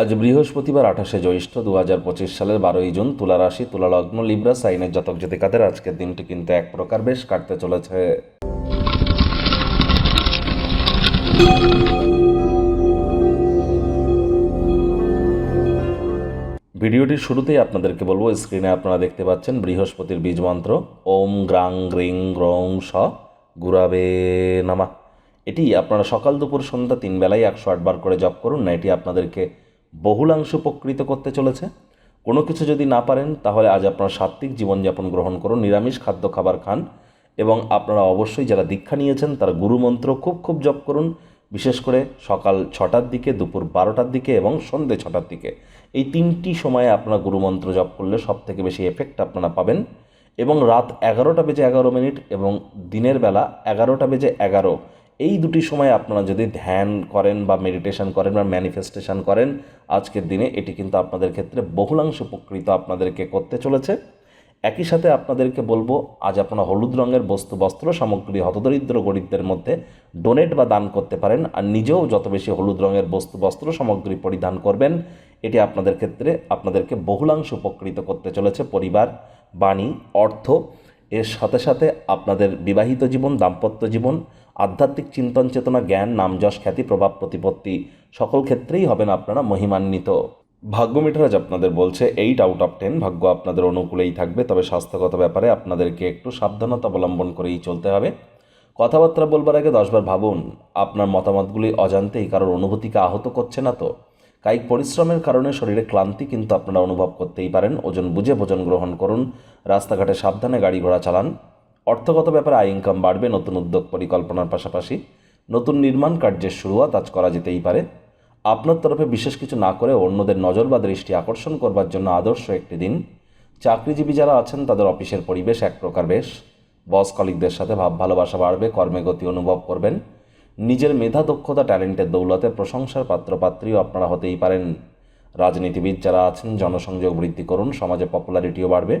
আজ বৃহস্পতিবার আঠাশে জ্যৈষ্ঠ দু হাজার পঁচিশ সালের বারোই জুন তুলা রাশি, তুলা লগ্ন, লিব্রা, সাইনের জাতক জাতিকাদের আজকের দিনটি কিন্তু এক প্রকার বেশ কাটতে চলেছে। ভিডিওটির শুরুতেই আপনাদেরকে বলব, স্ক্রিনে আপনারা দেখতে পাচ্ছেন বৃহস্পতির বীজ মন্ত্র, ওম গ্রাং গ্রিং গ্রং স গুরাবে নামা। এটি আপনারা সকাল দুপুর সন্ধ্যা তিন বেলায় একশো আটবার করে জপ করুন, না এটি আপনাদেরকে বহুলাংশ উপকৃত করতে চলেছে। কোনো কিছু যদি না পারেন, তাহলে আজ আপনারা সাত্ত্বিক জীবনযাপন গ্রহণ করুন, নিরামিষ খাদ্য খাবার খান এবং আপনারা অবশ্যই যারা দীক্ষা নিয়েছেন, তারা গুরুমন্ত্র খুব খুব জপ করুন, বিশেষ করে সকাল ছটার দিকে, দুপুর বারোটার দিকে এবং সন্ধ্যে ছটার দিকে। এই তিনটি সময়ে আপনারা গুরুমন্ত্র জপ করলে সব থেকে বেশি এফেক্ট আপনারা পাবেন এবং রাত এগারোটা বেজে এগারো মিনিট এবং দিনের বেলা এগারোটা বেজে এগারো এই দুটি সময় আপনারা যদি ধ্যান করেন বা মেডিটেশন করেন বা ম্যানিফেস্টেশন করেন, আজকের দিনে এটি কিন্তু আপনাদের ক্ষেত্রে বহুলাংশ উপকৃত আপনাদেরকে করতে চলেছে। একই সাথে আপনাদেরকে বলব, আজ আপনারা হলুদ রঙের বস্তু, বস্ত্র, সামগ্রী, হতদরিদ্র গরিবদের মধ্যে ডোনেট বা দান করতে পারেন আর নিজেও যত বেশি হলুদ রঙের বস্তু, বস্ত্র, সামগ্রী পরিধান করবেন, এটি আপনাদের ক্ষেত্রে আপনাদেরকে বহুলাংশ উপকৃত করতে চলেছে। পরিবার, বাণী, অর্থ, এর সাথে সাথে আপনাদের বিবাহিত জীবন, দাম্পত্য জীবন আধ্যাত্মিক চিন্তন চেতনা জ্ঞান, নাম যশ, খ্যাতি, প্রভাব, প্রতিপত্তি, সকল ক্ষেত্রেই হবেন আপনারা মহিমান্বিত। ভাগ্য মিটারাজ আপনাদের বলছে এইট আউট অফ টেন ভাগ্য আপনাদের অনুকূলেই থাকবে, তবে স্বাস্থ্যগত ব্যাপারে আপনাদেরকে একটু সাবধানতা অবলম্বন করেই চলতে হবে। কথাবার্তা বলবার আগে দশবার ভাবুন, আপনার মতামতগুলি অজান্তেই কারোর অনুভূতিকে আহত করছে না তো। কায়িক পরিশ্রমের কারণে শরীরে ক্লান্তি কিন্তু আপনারা অনুভব করতেই পারেন। ওজন বুঝে ভোজন গ্রহণ করুন, রাস্তাঘাটে সাবধানে গাড়ি ঘোড়া চালান। অর্থগত ব্যাপারে আয় ইনকাম বাড়বে, নতুন উদ্যোগ পরিকল্পনার পাশাপাশি নতুন নির্মাণ কার্যের শুরুয়াত আজ করা যেতেই পারে। আপনার তরফে বিশেষ কিছু না করে অন্যদের নজর বা দৃষ্টি আকর্ষণ করবার জন্য আদর্শ একটি দিন। চাকরিজীবী যারা আছেন, তাদের অফিসের পরিবেশ এক প্রকার বেশ। বস কলিকদের সাথে ভাব ভালোবাসা বাড়বে, কর্মে গতি অনুভব করবেন। নিজের মেধা, দক্ষতা, ট্যালেন্টের দৌলতে প্রশংসার পাত্রপাত্রীও আপনারা হতেই পারেন। রাজনীতিবিদ যারা আছেন, জনসংযোগ বৃদ্ধি করুন, সমাজে পপুলারিটিও বাড়বে।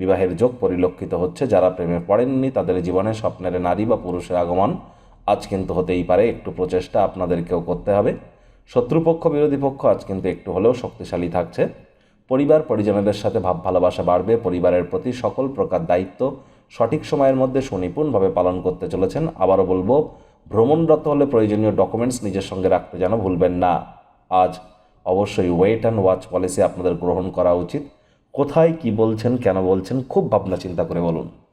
বিবাহের যোগ পরিলক্ষিত হচ্ছে। যারা প্রেমে পড়েননি, তাদের জীবনে স্বপ্নের নারী বা পুরুষের আগমন আজ কিন্তু হতেই পারে। একটু প্রচেষ্টা আপনাদেরকেও করতে হবে। শত্রুপক্ষ, বিরোধী পক্ষ আজ কিন্তু একটু হলেও শক্তিশালী থাকছে। পরিবার, পরিজনদের সাথে ভাব ভালোবাসা বাড়বে। পরিবারের প্রতি সকল প্রকার দায়িত্ব সঠিক সময়ের মধ্যে সুনিপুণভাবে পালন করতে চলেছেন। আবারও বলব, ভ্রমণরত হলে প্রয়োজনীয় ডকুমেন্টস নিজের সঙ্গে রাখতে যেন ভুলবেন না। আজ অবশ্যই ওয়েট অ্যান্ড ওয়াচ পলিসি আপনাদের গ্রহণ করা উচিত। কোথায় কি বলছেন কেন বলছেন খুব ভাবনা চিন্তা করে বলুন।